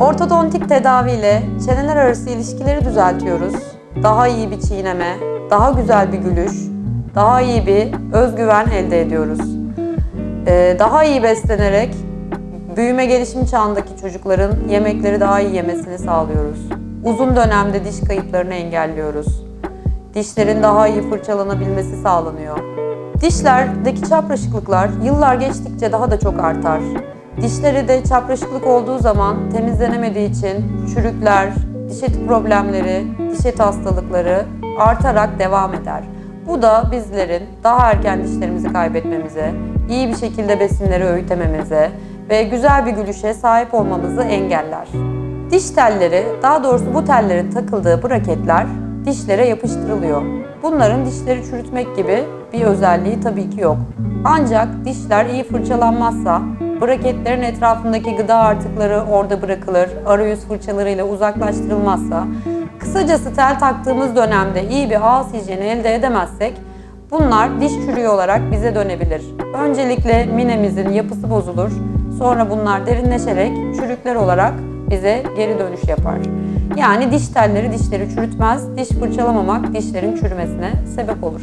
Ortodontik tedaviyle çeneler arası ilişkileri düzeltiyoruz. Daha iyi bir çiğneme, daha güzel bir gülüş, daha iyi bir özgüven elde ediyoruz. Ee, daha iyi beslenerek büyüme gelişim çağındaki çocukların yemekleri daha iyi yemesini sağlıyoruz. Uzun dönemde diş kayıplarını engelliyoruz. Dişlerin daha iyi fırçalanabilmesi sağlanıyor. Dişlerdeki çapraşıklıklar yıllar geçtikçe daha da çok artar. Dişleri de çapraşıklık olduğu zaman temizlenemediği için çürükler, diş eti problemleri, diş eti hastalıkları artarak devam eder. Bu da bizlerin daha erken dişlerimizi kaybetmemize, iyi bir şekilde besinleri öğütememize ve güzel bir gülüşe sahip olmamızı engeller. Diş telleri, daha doğrusu bu tellerin takıldığı braketler dişlere yapıştırılıyor. Bunların dişleri çürütmek gibi bir özelliği tabii ki yok. Ancak dişler iyi fırçalanmazsa braketlerin etrafındaki gıda artıkları orada bırakılır, arayüz fırçalarıyla uzaklaştırılmazsa, kısacası tel taktığımız dönemde iyi bir ağız hijyeni elde edemezsek bunlar diş çürüğü olarak bize dönebilir. Öncelikle minemizin yapısı bozulur, sonra bunlar derinleşerek çürükler olarak bize geri dönüş yapar. Yani diş telleri dişleri çürütmez, diş fırçalamamak dişlerin çürümesine sebep olur.